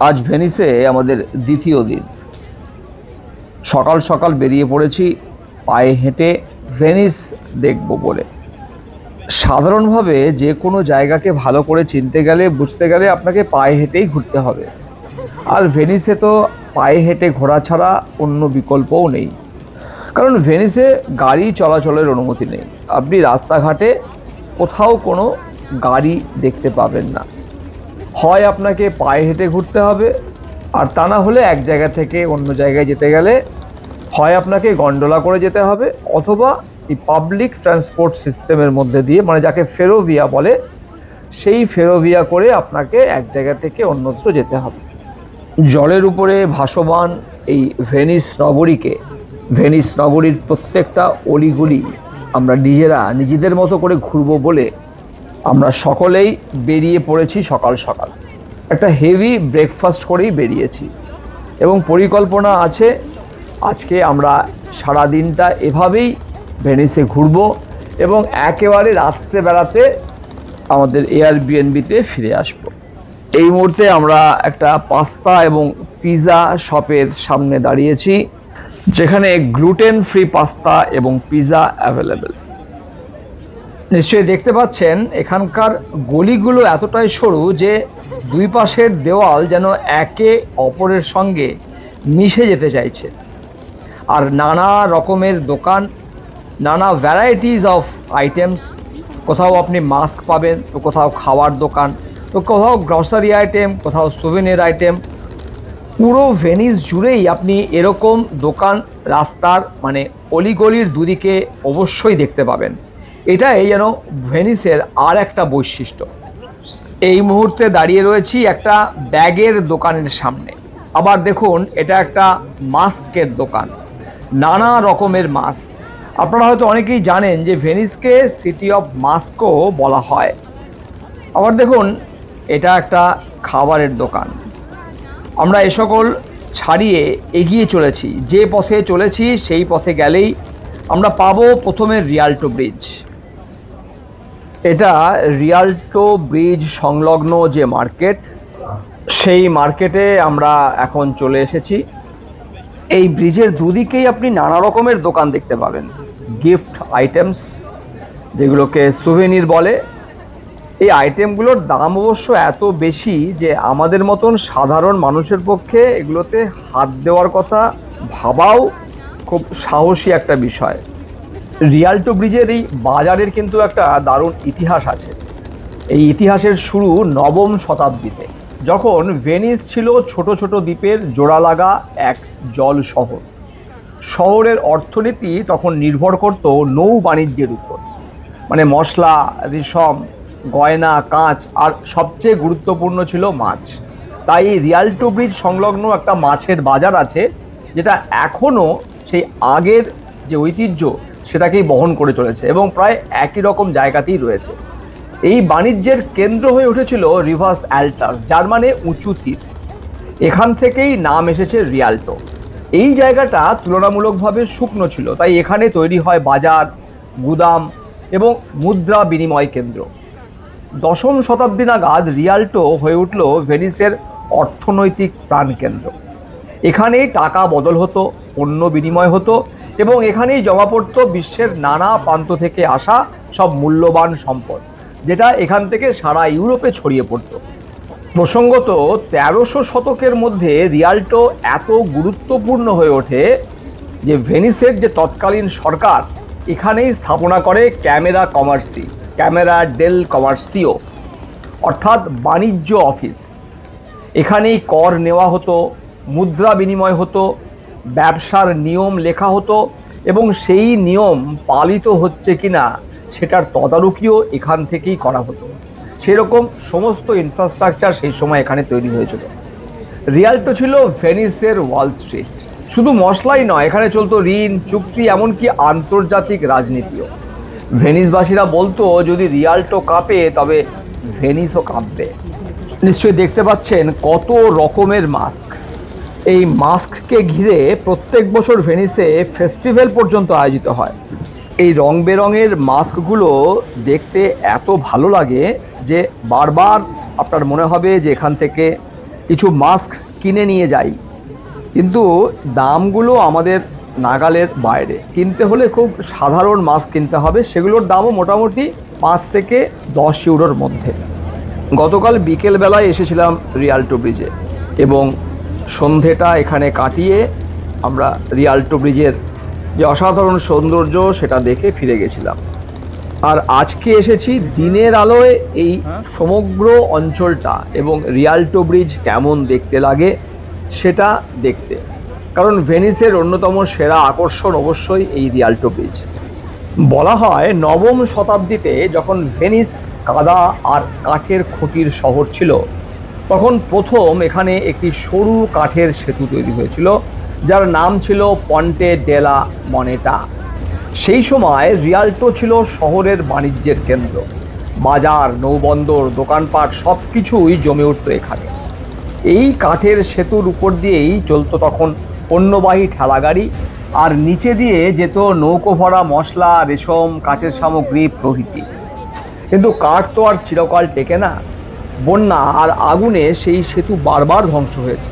আজ ভেনিসে আমাদের দ্বিতীয় দিন। সকাল সকাল বেরিয়ে পড়েছি, পায়ে হেঁটে ভেনিস দেখব বলে। সাধারণভাবে যে কোনো জায়গাকে ভালো করে চিনতে গেলে, বুঝতে গেলে আপনাকে পায়ে হেঁটেই ঘুরতে হবে। আর ভেনিসে তো পায়ে হেঁটে ঘোরা ছাড়া অন্য বিকল্পও নেই। কারণ ভেনিসে গাড়ি চলাচলের অনুমতি নেই। আপনি রাস্তাঘাটে কোথাও কোনো গাড়ি দেখতে পাবেন না। হয় আপনাকে পায়ে হেঁটে ঘুরতে হবে, আর তা না হলে এক জায়গা থেকে অন্য জায়গায় যেতে গেলে হয় আপনাকে গন্ডোলা করে যেতে হবে, অথবা এই পাবলিক ট্রান্সপোর্ট সিস্টেমের মধ্যে দিয়ে মানে যাকে ফেরোভিয়া বলে, সেই ফেরোভিয়া করে আপনাকে এক জায়গা থেকে অন্যত্র যেতে হবে। জলের উপরে ভাসমান এই ভেনিস নগরীকে ভেনিস নগরীর প্রত্যেকটা অলিগুলি আমরা নিজেরা, নিজেদের মতো করে ঘুরবো বলে আমরা সকলেই বেরিয়ে পড়েছি সকাল সকাল। একটা হেভি ব্রেকফাস্ট করেই বেরিয়েছি এবং পরিকল্পনা আছে আজকে আমরা সারা দিনটা এভাবেই ভেনিসে ঘুরবো এবং একেবারে রাত্রেবেলাতে আমাদের এয়ারবিএনবিতে ফিরে আসব। এই মুহূর্তে আমরা একটা পাস্তা এবং পিৎজা শপের সামনে দাঁড়িয়েছি, যেখানে গ্লুটেন ফ্রি পাস্তা এবং পিৎজা অ্যাভেলেবেল নিশ্চয়ই দেখতে পাচ্ছেন, এখানকার গলিগুলো এতটাই সরু যে দুই পাশের দেওয়াল যেন একে অপরের সঙ্গে মিশে যেতে চাইছে। আর নানা রকমের দোকান, নানা ভ্যারাইটিস অফ আইটেমস কোথাও আপনি মাস্ক পাবেন, তো কোথাও খাওয়ার দোকান, তো কোথাও গ্রসারি আইটেম কোথাও সুভিনের আইটেম পুরো ভেনিস জুড়েই আপনি এরকম দোকান, রাস্তার মানে অলিগলির দুদিকে অবশ্যই দেখতে পাবেন। এটাই যেন ভেনিসের আর একটা বৈশিষ্ট্য। এই মুহূর্তে দাঁড়িয়ে রয়েছি একটা ব্যাগের দোকানের সামনে। আবার দেখুন, এটা একটা মাস্কের দোকান। নানা রকমের মাস্ক। আপনারা হয়তো অনেকেই জানেন যে ভেনিসকে সিটি অফ মাস্কও বলা হয়। আবার দেখুন, এটা একটা খাবারের দোকান। আমরা এ সকল ছাড়িয়ে এগিয়ে চলেছি। যে পথে চলেছি, সেই পথে গেলেই আমরা পাবো প্রথমে রিয়াল্টো ব্রিজ। এটা রিয়াল্টো ব্রিজ সংলগ্ন যে মার্কেট সেই মার্কেটে আমরা এখন চলে এসেছি। এই ব্রিজের দুদিকেই আপনি নানা রকমের দোকান দেখতে পাবেন। গিফট আইটেমস যেগুলোকে সুভেনির বলে। এই আইটেমগুলোর দাম অবশ্য এত বেশি যে আমাদের মতন সাধারণ মানুষের পক্ষে এগুলোতে হাত দেওয়ার কথা ভাবাও খুব সাহসী একটা বিষয়। রিয়াল্টো ব্রিজের এই বাজারের কিন্তু একটা দারুণ ইতিহাস আছে। এই ইতিহাসের শুরু নবম শতাব্দীতে, যখন ভেনিস ছিল ছোট ছোট দ্বীপের জোড়া লাগা এক জল শহর। শহরের অর্থনীতি তখন নির্ভর করত নৌ বাণিজ্যের উপর। মানে মশলা, রেশম, গয়না, কাঁচ আর সবচেয়ে গুরুত্বপূর্ণ ছিল মাছ। তাই রিয়াল্টো ব্রিজ সংলগ্ন একটা মাছের বাজার আছে, যেটা এখনও সেই আগের যে ঐতিহ্য সেটাকেই বহন করে চলেছে এবং প্রায় একই রকম জায়গাতেই রয়েছে। এই বাণিজ্যের কেন্দ্র হয়ে উঠেছিল রিভার্স অ্যালটাস, যার মানে উঁচু তীর। এখান থেকেই নাম এসেছে রিয়াল্টো। এই জায়গাটা তুলনামূলকভাবে শুকনো ছিল, তাই এখানে তৈরি হয় বাজার, গুদাম এবং মুদ্রা বিনিময় কেন্দ্র। দশম শতাব্দী নাগাদ রিয়ালটো হয়ে উঠল ভেনিসের অর্থনৈতিক প্রাণকেন্দ্র। এখানেই টাকা বদল হতো, পণ্য বিনিময় হতো এবং এখানেই জমা পড়তো বিশ্বের নানা প্রান্ত থেকে আসা সব মূল্যবান সম্পদ, যেটা এখান থেকে সারা ইউরোপে ছড়িয়ে পড়তো। প্রসঙ্গত, তেরোশো শতকের মধ্যে রিয়াল্টো এত গুরুত্বপূর্ণ হয়ে ওঠে যে ভেনিসের যে তৎকালীন সরকার, এখানেই স্থাপনা করে Camera Commerci, Camera del Commercio, অর্থাৎ বাণিজ্য অফিস। এখানেই কর নেওয়া হতো, মুদ্রা বিনিময় হতো ব্যবসার নিয়ম লেখা হতো এবং সেই নিয়ম পালিত হচ্ছে কিনা সেটার তদারকিও এখান থেকেই করা হতো। সেরকম সমস্ত ইনফ্রাস্ট্রাকচার সেই সময় এখানে তৈরি হয়েছিল। রিয়ালটো ছিল ভেনিসের ওয়াল স্ট্রিট। শুধু মশলাই নয়, এখানে চলতো ঋণ, চুক্তি, এমনকি আন্তর্জাতিক রাজনীতিও। ভেনিসবাসীরা বলতো, যদি রিয়াল্টো কাঁপে, তবে ভেনিসও কাঁপবে। নিশ্চয়ই দেখতে পাচ্ছেন কত রকমের মাস্ক। এই মাস্ককে ঘিরে প্রত্যেক বছর ভেনিসে ফেস্টিভ্যাল পর্যন্ত আয়োজিত হয়। এই রং বেরঙের মাস্কগুলো দেখতে এত ভালো লাগে যে বারবার আপনার মনে হবে যে এখান থেকে কিছু মাস্ক কিনে নিয়ে যাই। কিন্তু দামগুলো আমাদের নাগালের বাইরে। কিনতে হলে খুব সাধারণ মাস্ক কিনতে হবে, সেগুলোর দামও মোটামুটি পাঁচ থেকে দশ ইউরোর মধ্যে। গতকাল বিকেলবেলায় এসেছিলাম রিয়াল টু ব্রিজে এবং সন্ধেটা এখানে কাটিয়ে আমরা রিয়াল্টো ব্রিজের যে অসাধারণ সৌন্দর্য সেটা দেখে ফিরে গেছিলাম। আর আজকে এসেছি দিনের আলোয় এই সমগ্র অঞ্চলটা এবং রিয়াল্টো ব্রিজ কেমন দেখতে লাগে সেটা দেখতে। কারণ ভেনিসের অন্যতম সেরা আকর্ষণ অবশ্যই এই রিয়াল্টো ব্রিজ। বলা হয় নবম শতাব্দীতে যখন ভেনিস কাদা আর কাঠের খুঁটির শহর ছিল তখন প্রথম এখানে একটি সরু কাঠের সেতু তৈরি হয়েছিল, যার নাম ছিল পন্টে ডেলা মনেটা। সেই সময় রিয়াল্টো ছিল শহরের বাণিজ্যের কেন্দ্র। বাজার, নৌবন্দর, দোকানপাট সব কিছুই জমে উঠত এখানে। এই কাঠের সেতুর উপর দিয়েই চলতো তখন পণ্যবাহী ঠেলাগাড়ি, আর নিচে দিয়ে যেত নৌকো ভরা মশলা, রেশম, কাঁচের সামগ্রী প্রভৃতি। কিন্তু কাঠ তো আর চিরকাল টেকে না। বন্যা আর আগুনে সেই সেতু বারবার ধ্বংস হয়েছে।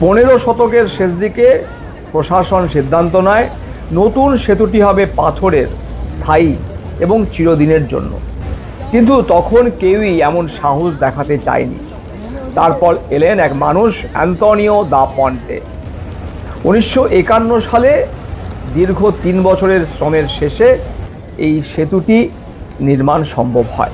পনেরো শতকের শেষ দিকে প্রশাসন সিদ্ধান্ত নেয়, নতুন সেতুটি হবে পাথরের, স্থায়ী এবং চিরদিনের জন্য। কিন্তু তখন কেউই এমন সাহস দেখাতে চায়নি। তারপর এলেন এক মানুষ অ্যান্তনিও দা পন্টে। উনিশশো একান্ন সালে দীর্ঘ তিন বছরের শ্রমের শেষে এই সেতুটি নির্মাণ সম্ভব হয়।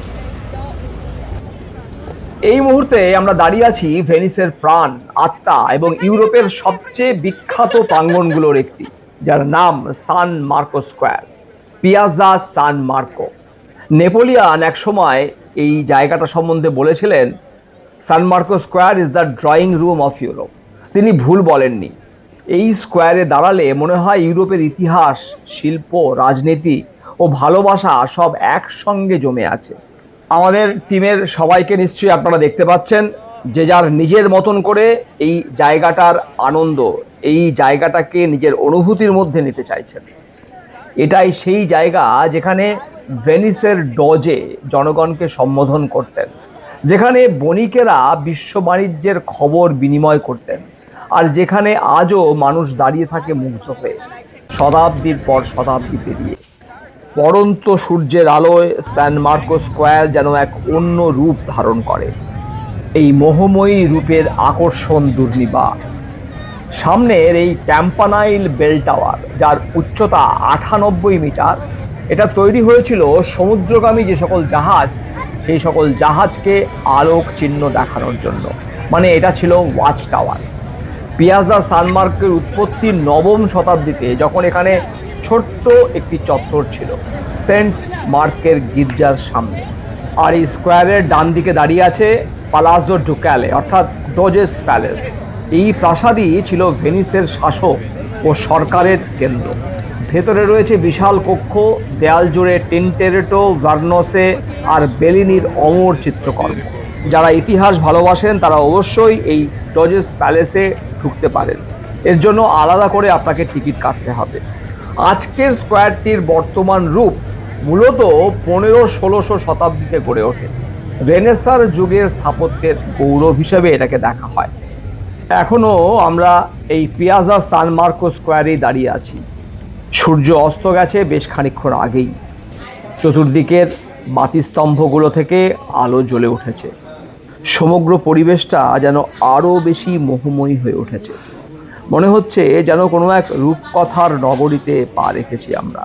এই মুহূর্তে আমরা দাঁড়িয়ে আছি ভেনিসের প্রাণ, আত্মা এবং ইউরোপের সবচেয়ে বিখ্যাত প্রাঙ্গণগুলোর একটি, যার নাম San Marco square, Piazza San Marco. Napoleon একসময় এই জায়গাটা সম্বন্ধে বলেছিলেন, San Marco square is the drawing room of Europe. তিনি ভুল বলেননি। এই স্কোয়ারে দাঁড়ালে মনে হয় ইউরোপের ইতিহাস, শিল্প, রাজনীতি ও ভালোবাসা সব একসঙ্গে জমে আছে। আমাদের টিমের সবাইকে নিশ্চয়ই আপনারা দেখতে পাচ্ছেন, যে যার নিজের মতন করে এই জায়গাটার আনন্দ, এই জায়গাটাকে নিজের অনুভূতির মধ্যে নিতে চাইছেন। এটাই সেই জায়গা যেখানে ভেনিসের ডজে জনগণকে সম্বোধন করতেন, যেখানে বণিকেরা বিশ্ব বাণিজ্যের খবর বিনিময় করতেন, আর যেখানে আজও মানুষ দাঁড়িয়ে থাকে মুগ্ধ হয়ে, শতাব্দীর পর শতাব্দী পেরিয়ে। পরন্ত সূর্যের আলোয় স্যান মার্কো স্কোয়ার যেন এক অন্য রূপ ধারণ করে। এই মোহময়ী রূপের আকর্ষণ দুর্নিবার। সামনের এই ক্যাম্পানাইল বেল টাওয়ার, যার উচ্চতা আটানব্বই মিটার, এটা তৈরি হয়েছিল সমুদ্রগামী যে সকল জাহাজ, সেই সকল জাহাজকে আলোক চিহ্ন দেখানোর জন্য। মানে এটা ছিল ওয়াচ টাওয়ার। পিয়াজা সানমার্কের উৎপত্তি নবম শতাব্দীতে যখন এখানে ছোট্ট একটি চত্বর ছিল, সেন্ট মার্কের গির্জার সামনে। আর এই স্কোয়ারের ডান দিকে দাঁড়িয়ে আছে পালাজো ডুক্যালে অর্থাৎ ডোজেস প্যালেস। এই প্রাসাদই ছিল ভেনিসের শাসক ও সরকারের কেন্দ্র। ভেতরে রয়েছে বিশাল কক্ষ, দেয়াল জুড়ে টিনটেরেটো, ভার্নসে আর বেলিনির অমর চিত্রকর্ম। যারা ইতিহাস ভালোবাসেন, তারা অবশ্যই এই ডজেস প্যালেসে ঢুকতে পারেন। এর জন্য আলাদা করে আপনাকে টিকিট কাটতে হবে। আজকের স্কোয়ারটির বর্তমান রূপ মূলত পনেরো, ষোলোশো শতাব্দীতে গড়ে ওঠে। রেনেসার যুগের স্থাপত্যের গৌরব হিসেবে এটাকে দেখা হয়। এখনও আমরা এই পিয়াজা সান মার্কো স্কোয়ারেই দাঁড়িয়ে আছি। সূর্য অস্ত গেছে বেশ খানিক্ষণ আগেই। চতুর্দিকের বাতিস্তম্ভগুলো থেকে আলো জ্বলে উঠেছে। সমগ্র পরিবেশটা যেন আরও বেশি মোহময়ী হয়ে উঠেছে। মনে হচ্ছে যেন কোনো এক রূপকথার নগরীতে পা রেখেছি আমরা।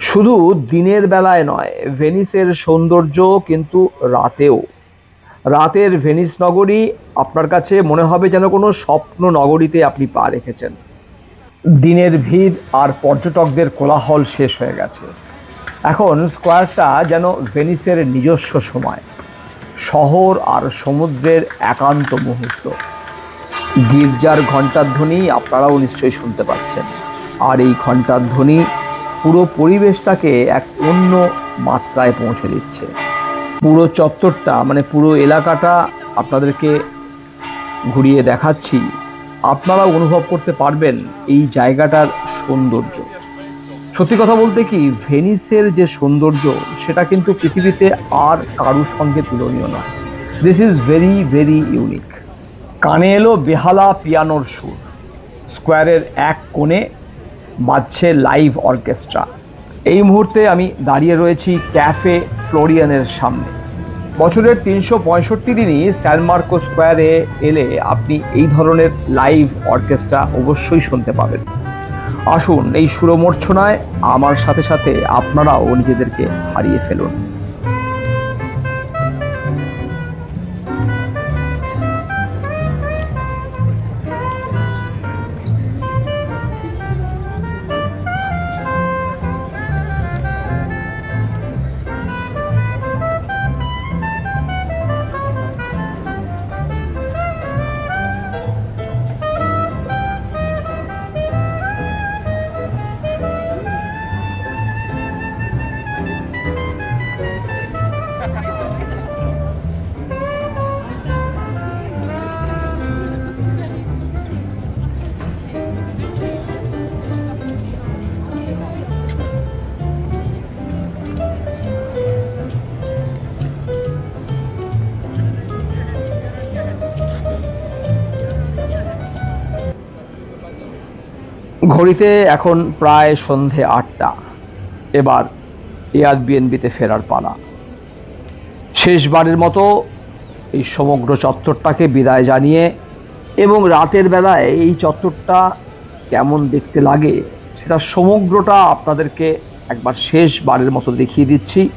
শুধু দিনের বেলায় নয়, ভেনিসের সৌন্দর্য কিন্তু রাতেও। রাতের ভেনিস নগরী আপনার কাছে মনে হবে যেন কোনো স্বপ্ন নগরীতে আপনি পা রেখেছেন। দিনের ভিড় আর পর্যটকদের কোলাহল শেষ হয়ে গেছে। এখন স্কোয়ারটা যেন ভেনিসের নিজস্ব সময়, শহর আর সমুদ্রের একান্ত মুহূর্ত। গির্জার ঘণ্টার ধ্বনি আপনারাও নিশ্চয়ই শুনতে পাচ্ছেন। আর এই ঘণ্টার ধ্বনি পুরো পরিবেশটাকে এক অন্য মাত্রায় পৌঁছে দিচ্ছে। পুরো চত্বরটা মানে পুরো এলাকাটা আপনাদেরকে ঘুরিয়ে দেখাচ্ছি। আপনারা অনুভব করতে পারবেন এই জায়গাটার সৌন্দর্য। সত্যি কথা বলতে কি, ভেনিসের যে সৌন্দর্য, সেটা কিন্তু পৃথিবীতে আর কারুর সঙ্গে তুলনীয় নয়। This is very very unique কানে এলো বেহালা পিয়ানোর সুর। স্কোয়ারের এক কোণে বাজছে লাইভ অর্কেস্ট্রা। এই মুহূর্তে আমি দাঁড়িয়ে রয়েছি ক্যাফে ফ্লোরিয়ানের সামনে। বছরের তিনশো পঁয়ষট্টি দিনই স্যান মার্কো স্কোয়ারে এলে আপনি এই ধরনের লাইভ অর্কেস্ট্রা অবশ্যই শুনতে পাবেন। আসুন এই সুরমূর্ছনায় আমার সাথে সাথে আপনারাও নিজেদেরকে হারিয়ে ফেলুন। ঘড়িতে এখন প্রায় সন্ধে আটটা। এবার এয়ারবিএনবিতে ফেরার পালা। শেষবারের মতো এই সমগ্র চত্বরটাকে বিদায় জানিয়ে এবং রাতের বেলায় এই চত্বরটা কেমন দেখতে লাগে সেটা সমগ্রটা আপনাদেরকে একবার শেষবারের মতো দেখিয়ে দিচ্ছি।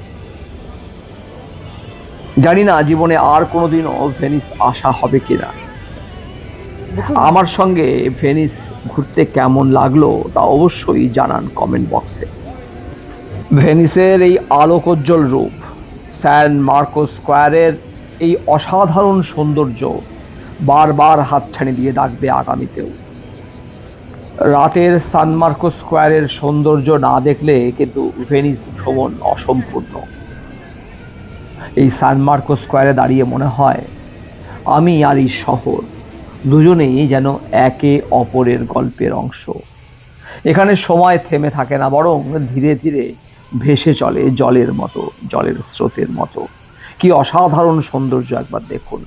জানি না, জীবনে আর কোনোদিনও ভেনিস আসা হবে কিনা। আমার সঙ্গে ভেনিস ঘুরতে কেমন লাগল তা অবশ্যই জানান কমেন্ট বক্সে ভেনিসের এই আলোকোজ্জ্বল রূপ, স্যান মার্কো স্কোয়ারের এই অসাধারণ সৌন্দর্য বারবার হাতছানি দিয়ে ডাকবে আগামীতেও। রাতের সান মার্কো স্কোয়ারের সৌন্দর্য না দেখলে কিন্তু ভেনিস ভ্রমণ অসম্পূর্ণ। এই সান মার্কো স্কোয়ারে দাঁড়িয়ে মনে হয়, আমি আর এই শহর দুজনেই যেন একে অপরের গল্পের অংশ। এখানে সময় থেমে থাকে না, বরং ধীরে ধীরে ভেসে চলে জলের মতো, জলের স্রোতের মতো। কি অসাধারণ সৌন্দর্য একবার দেখুন।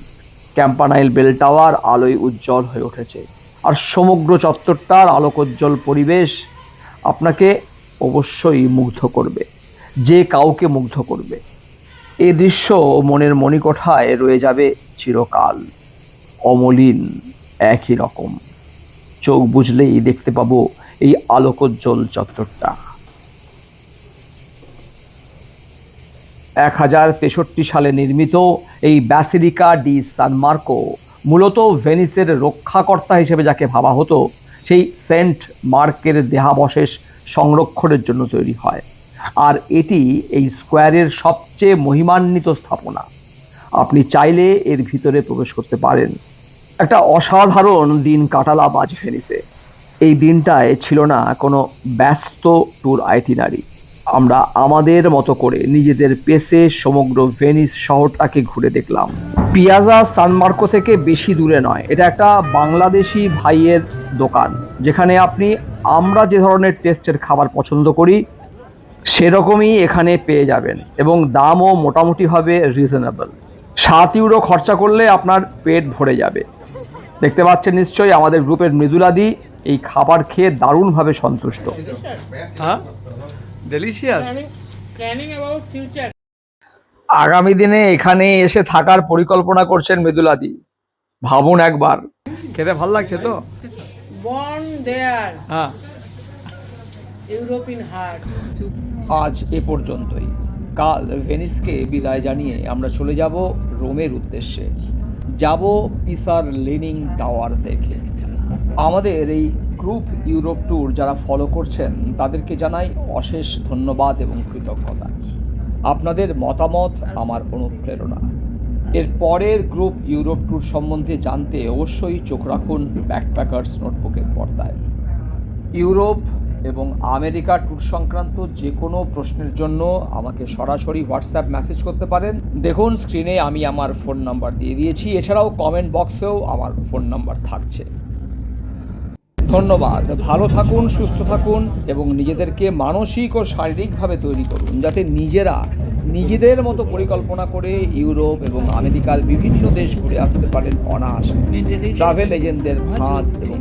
ক্যাম্পানাইল বেল টাওয়ার আলোয় উজ্জ্বল হয়ে উঠেছে। আর সমগ্র চত্বরটার আলোকোজ্জ্বল পরিবেশ আপনাকে অবশ্যই মুগ্ধ করবে, যে কাউকে মুগ্ধ করবে। এ দৃশ্য মনের মণিকোঠায় রয়ে যাবে চিরকাল। অমলিন একই রকম। চোখ বুঝলেই দেখতে পাবো এই আলোকোজ্জ্বল চত্বরটা। এক হাজার তেষট্টি সালে নির্মিত এই ব্যাসিলিকা ডি সান মার্কো মূলত ভেনিসের রক্ষাকর্তা হিসেবে যাকে ভাবা হতো, সেই সেন্ট মার্কের দেহাবশেষ সংরক্ষণের জন্য তৈরি হয়। আর এটি এই স্কোয়ারের সবচেয়ে মহিমান্বিত স্থাপনা। আপনি চাইলে এর ভিতরে প্রবেশ করতে পারেন। একটা অসাধারণ দিন কাটালাম আজ ভেনিসে এই দিনটায় ছিল না কোনো ব্যস্ত ট্যুর আইটিনারি। আমরা আমাদের মতো করে নিজেদের পেসে সমগ্র ভেনিস শহরটাকে ঘুরে দেখলাম। পিয়াজা সানমার্কো থেকে বেশি দূরে নয়, এটা একটা বাংলাদেশি ভাইয়ের দোকান, যেখানে আপনি আমরা যে ধরনের টেস্টের খাবার পছন্দ করি, সেরকমই এখানে পেয়ে যাবেন এবং দামও মোটামুটিভাবে রিজনেবল সাত ইউরো খরচা করলে আপনার পেট ভরে যাবে। দেখতে পাচ্ছেন নিশ্চয়ই আমাদের গ্রুপের মৃদুলাদি এই খাবার খেয়ে দারুণভাবে সন্তুষ্ট। future. আগামী দিনে এখানে এসে থাকার পরিকল্পনা করছেন মৃদুলাদি ভাবুন একবার। খেতে ভালো লাগছে তো? হ্যাঁ। European heart. আজ এ পর্যন্তই। কাল ভেনিসকে বিদায় জানিয়ে আমরা চলে যাব রোমের উদ্দেশ্যে। যাব পিসার লিনিং টাওয়ার দেখে। আমাদের এই গ্রুপ ইউরোপ ট্যুর যারা ফলো করছেন, তাদেরকে জানাই অশেষ ধন্যবাদ এবং কৃতজ্ঞতা। আপনাদের মতামত আমার অনুপ্রেরণা। এর পরের গ্রুপ ইউরোপ ট্যুর সম্বন্ধে জানতে অবশ্যই চোখ রাখুন ব্যাকপ্যাকার্স নোটবুকের পর্দায়। ইউরোপ এবং আমেরিকা ট্যুর সংক্রান্ত যে কোনো প্রশ্নের জন্য আমাকে সরাসরি হোয়াটসঅ্যাপ মেসেজ করতে পারেন। দেখুন স্ক্রিনে আমি আমার ফোন নাম্বার দিয়ে দিয়েছি। এছাড়াও কমেন্ট বক্সেও আমার ফোন নাম্বার থাকছে। ধন্যবাদ। ভালো থাকুন সুস্থ থাকুন এবং নিজেদেরকে মানসিক ও শারীরিকভাবে তৈরি করুন যাতে নিজেরা নিজেদের মতো পরিকল্পনা করে ইউরোপ এবং আমেরিকার বিভিন্ন দেশ ঘুরে আসতে পারেন অনায়াসে। ট্রাভেল এজেন্টদের ভাত এবং